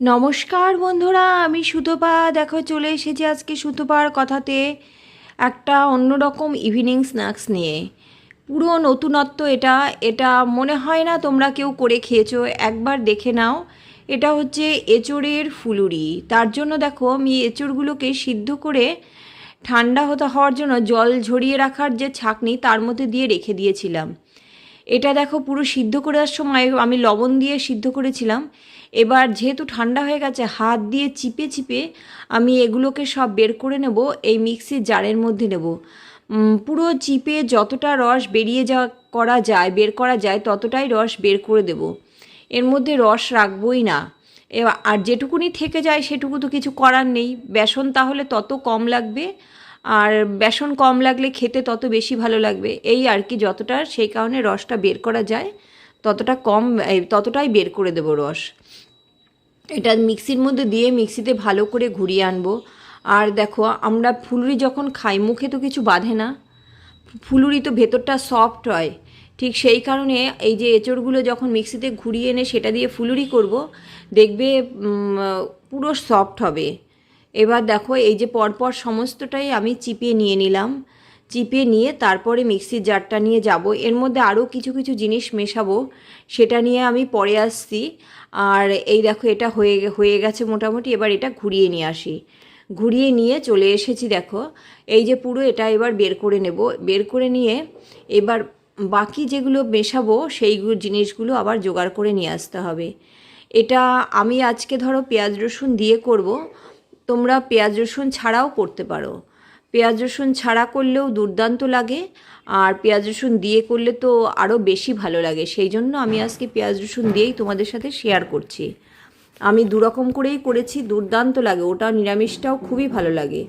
নমস্কার বন্ধুরা, আমি সুতপা। দেখো, চলে এসেছি আজকে সুতপার কথাতে একটা অন্যরকম ইভিনিং স্ন্যাক্স নিয়ে। পুরো নতুনত্ব এটা। এটা মনে হয় না তোমরা কেউ করে খেয়েছো। একবার দেখে নাও। এটা হচ্ছে এঁচড়ের ফুলুরি। তার জন্য দেখো, আমি এঁচড়গুলোকে সিদ্ধ করে ঠান্ডা হতে হওয়ার জন্য জল ঝরিয়ে রাখার যে ছাঁকনি, তার মধ্যে দিয়ে রেখে দিয়েছিলাম। এটা দেখো পুরো সিদ্ধ করার সময় আমি লবণ দিয়ে সিদ্ধ করেছিলাম। এবার যেহেতু ঠান্ডা হয়ে গেছে, হাত দিয়ে চিপে চিপে আমি এগুলোকে সব বের করে নেব, এই মিক্সির জারের মধ্যে নেব। পুরো চিপে যতটা রস বেরিয়ে যা করা যায়, বের করা যায়, ততটাই রস বের করে দেব। এর মধ্যে রস রাখবই না। আর যেটুকুনি থেকে যায় সেটুকু তো কিছু করার নেই। বেসন তাহলে তত কম লাগবে। আর বেসন কম লাগলে খেতে তত বেশি ভালো লাগবে। এই আর কি যতটা, সেই কারণে রসটা বের করা যায়। ততটা কম ততটাই বের করে দেবো রস। এটা মিক্সির মধ্যে দিয়ে মিক্সিতে ভালো করে ঘুরিয়ে আনব। আর দেখো, আমরা ফুলুরি যখন খাই, মুখে তো কিছু বাঁধে না। ফুলুরি তো ভেতরটা সফট হয়। ঠিক সেই কারণে এই যে এঁচড়গুলো যখন মিক্সিতে ঘুরিয়ে এনে সেটা দিয়ে ফুলুরি করব, দেখবে পুরো সফট হবে। এবার দেখো, এই যে পরপর সমস্তটাই আমি চিপিয়ে নিয়ে নিলাম। চিপিয়ে নিয়ে তারপরে মিক্সির জারটা নিয়ে যাব। এর মধ্যে আরও কিছু কিছু জিনিস মেশাবো, সেটা নিয়ে আমি পরে আসছি। আর এই দেখো, এটা হয়ে হয়ে গেছে মোটামুটি। এবার এটা ঘুরিয়ে নিয়ে আসি। ঘুরিয়ে নিয়ে চলে এসেছি দেখো। এই যে পুরো এটা এবার বের করে নেব। বের করে নিয়ে এবার বাকি যেগুলো মেশাবো সেইগুলো জিনিসগুলো আবার জোগাড় করে নিয়ে আসতে হবে। এটা আমি আজকে ধরো পেঁয়াজ রসুন দিয়ে করব। তোমরা পেঁয়াজ রসুন ছাড়াও করতে পারো। পেঁয়াজ রসুন ছাড়া করলেও দুর্দান্ত লাগে, আর পেঁয়াজ রসুন দিয়ে করলে তো আরও বেশি ভালো লাগে। সেই জন্য আমি আজকে পেঁয়াজ রসুন দিয়েই তোমাদের সাথে শেয়ার করছি। আমি দুরকম করেই করেছি, দুর্দান্ত লাগে, ওটা নিরামিষটাও খুবই ভালো লাগে।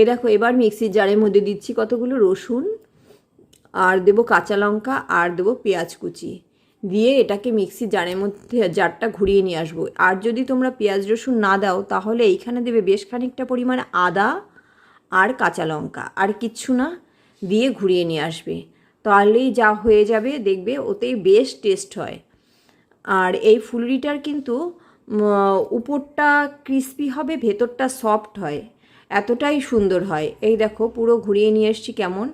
এ দেখো, এবার মিক্সির জারের মধ্যে দিচ্ছি কতগুলো রসুন, আর দেবো কাঁচা লঙ্কা, আর দেবো পেঁয়াজ কুচি। দিয়ে এটাকে মিক্সি জারের মধ্যে, জারটা ঘুরিয়ে নিয়ে আসব। আর যদি তোমরা পেঁয়াজ রসুন না দাও, তাহলে এইখানে দেবে বেশ খানিকটা পরিমাণ আদা আর কাঁচা লঙ্কা। আর কিচ্ছু না, দিয়ে ঘুরিয়ে নিয়ে আসবে। তাহলেই যা হয়ে যাবে, দেখবে ওতেই বেশ টেস্ট হয়। আর এই ফুলরিটার কিন্তু উপরটা ক্রিস্পি হবে, ভেতরটা সফট হয়। এতটাই সুন্দর হয়। এই দেখো, পুরো ঘুরিয়ে নিয়ে এসছি কেমন।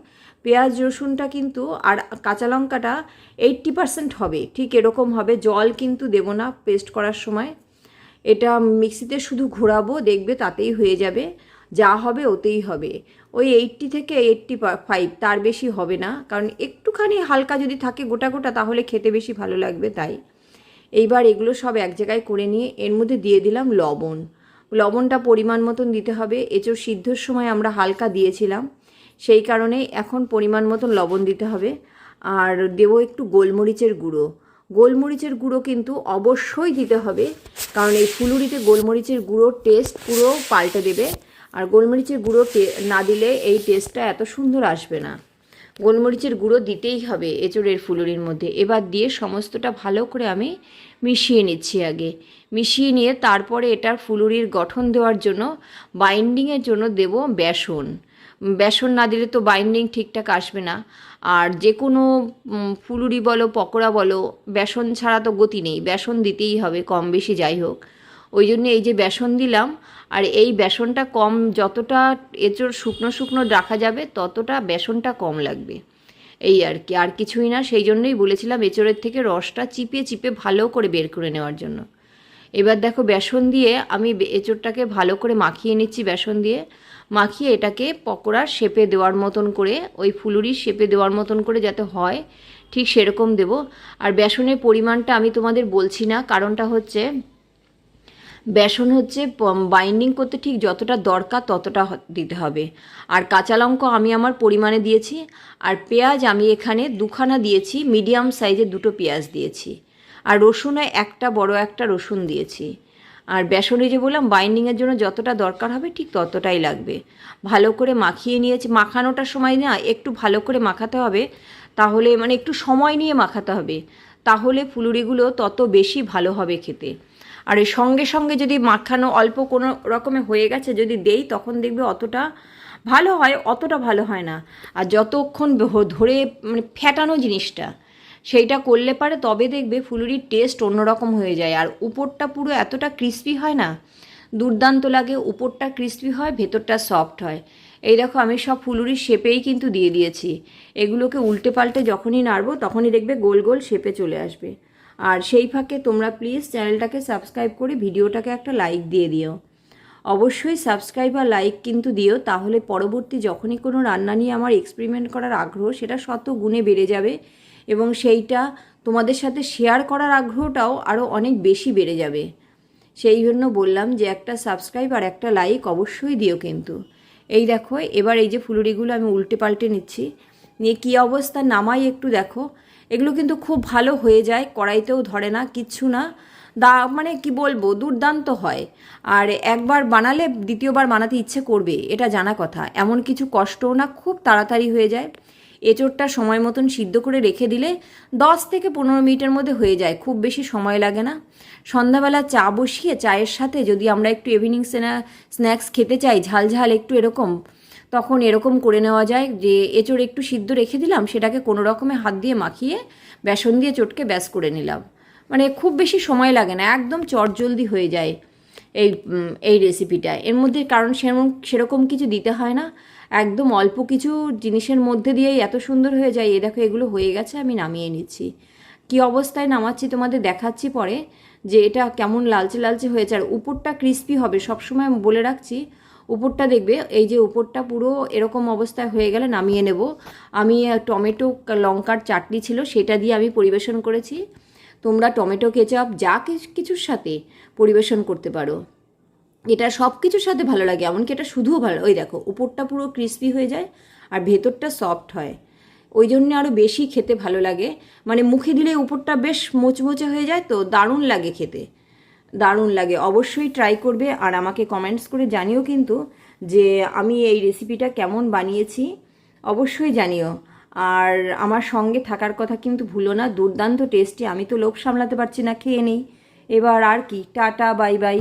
পেঁয়াজ, রসুনটা কিন্তু আর কাঁচা লঙ্কাটা এইট্টি পারসেন্ট হবে। ঠিক এরকম হবে। জল কিন্তু দেবো না পেস্ট করার সময়। এটা মিক্সিতে শুধু ঘোরাবো, দেখবে তাতেই হয়ে যাবে। যা হবে ওতেই হবে। ওই এইট্টি থেকে এইট্টি ফাইভ তার বেশি হবে না। কারণ একটুখানি হালকা যদি থাকে গোটা গোটা, তাহলে খেতে বেশি ভালো লাগবে তাই। এইবার এগুলো সব এক জায়গায় করে নিয়ে, এর মধ্যে দিয়ে দিলাম লবণ। লবণটা পরিমাণ মতন দিতে হবে। এঁচড় সিদ্ধর সময় আমরা হালকা দিয়েছিলাম। সেই কারণে এখন পরিমাণ মতন লবণ দিতে হবে। আর দেবো একটু গোলমরিচের গুঁড়ো। গোলমরিচের গুঁড়ো কিন্তু অবশ্যই দিতে হবে, কারণ এই ফুলুরিতে গোলমরিচের গুঁড়োর টেস্ট পুরো পাল্টে দেবে। আর গোলমরিচের গুঁড়ো না দিলে এই টেস্টটা এত সুন্দর আসবে না। গোলমরিচের গুঁড়ো দিতেই হবে এঁচড়ের ফুলুরির মধ্যে। এবার দিয়ে সমস্তটা ভালো করে আমি মিশিয়ে নিচ্ছি আগে। মিশিয়ে নিয়ে তারপরে এটার ফুলুরির গঠন দেওয়ার জন্য বাইন্ডিংয়ের জন্য দেব বেসন। বেসন না দিলে তো বাইন্ডিং ঠিকঠাক আসবে না। আর যে কোনো ফুলুরি বলো, পকোড়া বলো, বেসন ছাড়া তো গতি নেই। বেসন দিতেই হবে কম বেশি, যাই হোক। ওই জন্য এই যে বেসন দিলাম, আর এই বেসনটা কম যতটা এঁচড় শুকনো শুকনো রাখা যাবে, ততটা বেসনটা কম লাগবে। এই আর কি, আর কিছুই না, সেই জন্যই বলেছিলাম এঁচড়ের থেকে রসটা চিপে চিপে ভালো করে বের করে নেওয়ার জন্য। এবার দেখো বেসন দিয়ে আমি এঁচড়টাকে ভালো করে মাখিয়ে নিচ্ছি বেসন দিয়ে। মাখিয়ে এটাকে পকোড়ার শেপে দেওয়ার মতন করে, ওই ফুলুরির শেপে দেওয়ার মতন করে যাতে হয়, ঠিক সেরকম দেব। আর বেসনের পরিমাণটা আমি তোমাদের বলছি না, কারণটা হচ্ছে বেসন হচ্ছে বাইন্ডিং করতে ঠিক যতটা দরকার ততটা দিতে হবে। আর কাঁচা লঙ্কা আমি আমার পরিমাণে দিয়েছি, আর পেঁয়াজ আমি এখানে দুখানা দিয়েছি, মিডিয়াম সাইজের দুটো পেঁয়াজ দিয়েছি। আর রসুনে একটা বড় একটা রসুন দিয়েছি। আর বেসনে যে বললাম বাইন্ডিংয়ের জন্য যতটা দরকার হবে ঠিক ততটাই লাগবে। ভালো করে মাখিয়ে নিয়েছি। মাখানোটার সময় না, একটু ভালো করে মাখাতে হবে। তাহলে মানে একটু সময় নিয়ে মাখাতে হবে। তাহলে ফুলুরিগুলো তত বেশি ভালো হবে খেতে। আর সঙ্গে সঙ্গে যদি মাখানো অল্প কোনো রকমে হয়ে গেছে, যদি দেই, তখন দেখবে অতটা ভালো হয়, অতটা ভালো হয় না। আর যতক্ষণ ধরে মানে ফ্যাটানো জিনিসটা সেইটা করলে পারে, তবে দেখবে ফুলুরির টেস্ট অন্যরকম হয়ে যায়। আর উপরটা পুরো এতটা ক্রিস্পি হয় না, দুর্দান্ত লাগে, উপরটা ক্রিস্পি হয়, ভেতরটা সফট হয়। এই দেখো, আমি সব ফুলুরির শেপেই কিন্তু দিয়ে দিয়েছি। এগুলোকে উল্টে পাল্টে যখনই নাড়বো, তখনই দেখবে গোল গোল শেপে চলে আসবে। আর সেই ফাঁকে তোমরা প্লিজ চ্যানেলটাকে সাবস্ক্রাইব করে ভিডিওটাকে একটা লাইক দিয়ে দিও। অবশ্যই সাবস্ক্রাইব আর লাইক কিন্তু দিও, তাহলে পরবর্তী যখনই কোনো রান্না নিয়ে আমার এক্সপেরিমেন্ট করার আগ্রহ, সেটা শত গুণে বেড়ে যাবে। এবং সেইটা তোমাদের সাথে শেয়ার করার আগ্রহটাও আরও অনেক বেশি বেড়ে যাবে। সেই জন্য বললাম যে একটা সাবস্ক্রাইব আর একটা লাইক অবশ্যই দিও কিন্তু। এই দেখো, এবার এই যে ফুলুরিগুলো আমি উল্টে পাল্টে নিচ্ছি। নিয়ে কী অবস্থা? নামাই একটু দেখো। এগুলো কিন্তু খুব ভালো হয়ে যায়, কড়াইতেও ধরে না, কিচ্ছু না। দা মানে কি বলব, দুর্দান্ত হয়। আর একবার বানালে দ্বিতীয়বার বানাতে ইচ্ছে করবে, এটা জানা কথা। এমন কিছু কষ্টও না, খুব তাড়াতাড়ি হয়ে যায়। এঁচোড়টা সময় মতন সিদ্ধ করে রেখে দিলে দশ থেকে পনেরো মিনিটের মধ্যে হয়ে যায়, খুব বেশি সময় লাগে না। সন্ধ্যাবেলা চা বসিয়ে চায়ের সাথে যদি আমরা একটু ইভিনিং স্ন্যাক্স খেতে চাই, ঝাল ঝাল একটু এরকম, তখন এরকম করে নেওয়া যায় যে এঁচোড় একটু সিদ্ধ রেখে দিলাম, সেটাকে কোনো রকমে হাত দিয়ে মাখিয়ে বেসন দিয়ে চটকে ব্যাস করে নিলাম। মানে খুব বেশি সময় লাগে না, একদম চটজলদি হয়ে যায় এই এই রেসিপিটা এর মধ্যে কারণ সেরকম সেরকম কিছু দিতে হয় না। একদম অল্প কিছু জিনিসের মধ্যে দিয়েই এত সুন্দর হয়ে যায় এ দেখো এগুলো হয়ে গেছে, আমি নামিয়ে নিচ্ছি। কি অবস্থায় নামাচ্ছি তোমাদের দেখাচ্ছি পরে, যে এটা কেমন লালচে লালচে হয়েছে, আর উপরটা ক্রিস্পি হবে, সবসময় বলে রাখছি, উপরটা দেখবে, এই যে উপরটা পুরো এরকম অবস্থায় হয়ে গেলে নামিয়ে নেব। আমি টমেটো লঙ্কার চাটনি ছিল, সেটা দিয়ে আমি পরিবেশন করেছি। তোমরা টমেটো, কেচাপ, যা কিছু- কিছুর সাথে পরিবেশন করতে পারো। এটা সব কিছুর সাথে ভালো লাগে, এমনকি এটা শুধুও ভালো, ওই দেখো, উপরটা পুরো ক্রিস্পি হয়ে যায় আর ভেতরটা সফট হয়। ওই জন্য আরও বেশি খেতে ভালো লাগে। মানে মুখে দিলে উপরটা বেশ মোচমোচে হয়ে যায় তো দারুণ লাগে খেতে। দারুণ লাগে, অবশ্যই ট্রাই করবে আর আমাকে কমেন্টস করে জানিও কিন্তু যে আমি এই রেসিপিটা কেমন বানিয়েছি, অবশ্যই জানিও। আর আমার সঙ্গে থাকার কথা কিন্তু ভুলো না, দুর্দান্ত টেস্টি আমি তো লোভ সামলাতে পারছি না, খেয়ে নেই। এবার আর কি, টাটা বাই বাই